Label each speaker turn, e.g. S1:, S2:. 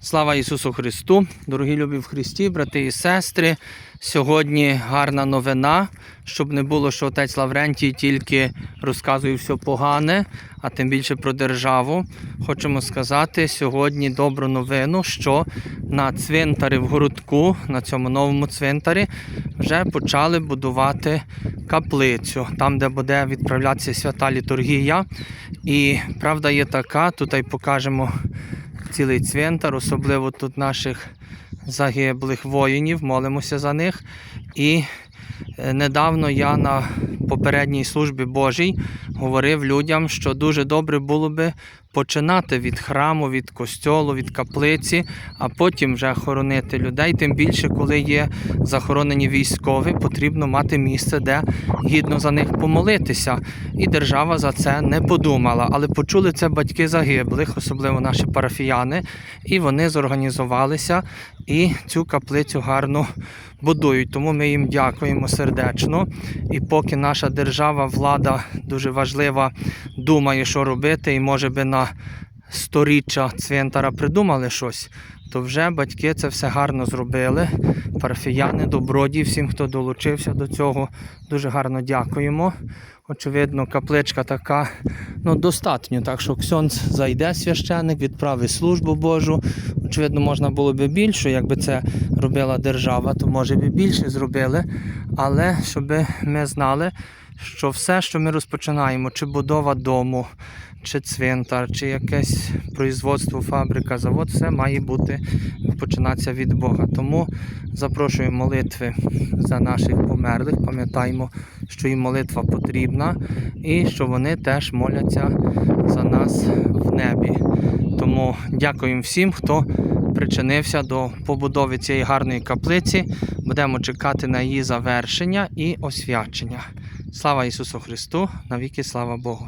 S1: Слава Ісусу Христу, дорогі любі в Христі, брати і сестри. Сьогодні гарна новина, щоб не було, що отець Лаврентій тільки розказує все погане, а тим більше про державу. Хочемо сказати сьогодні добру новину, що на цвинтарі в городку, на цьому новому цвинтарі, вже почали будувати каплицю, там, де буде відправлятися свята літургія. І правда є така, тут покажемо цілий цвинтар, особливо тут наших загиблих воїнів, молимося за них. І е, недавно я на попередній службі Божій говорив людям, що дуже добре було би починати від храму, від костьолу, від каплиці, а потім вже хоронити людей. Тим більше, коли є захоронені військові, потрібно мати місце, де гідно за них помолитися. І держава за це не подумала. Але почули це батьки загиблих, особливо наші парафіяни, і вони зорганізувалися і цю каплицю гарно будують. Тому ми їм дякуємо сердечно. І поки наша держава, влада дуже важлива, думає, що робити, і може би на сторіччя цвинтара придумали щось, то вже батьки це все гарно зробили. Парафіяни, добродії, всім, хто долучився до цього, дуже гарно дякуємо. Очевидно, капличка така ну, достатньо, так що Ксьонц зайде священник, відправить службу Божу. Очевидно, можна було би більше, якби це робила держава, то може би більше зробили. Але щоб ми знали, що все, що ми розпочинаємо, чи будова дому, чи цвинтар, чи якесь производство, фабрика, завод, все має бути починатися від Бога. Тому запрошую молитви за наших померлих. Пам'ятаємо, що їм молитва потрібна, і що вони теж моляться за нас в небі. Тому дякуємо всім, хто причинився до побудови цієї гарної каплиці. Будемо чекати на її завершення і освячення. Слава Ісусу Христу! Навіки слава Богу!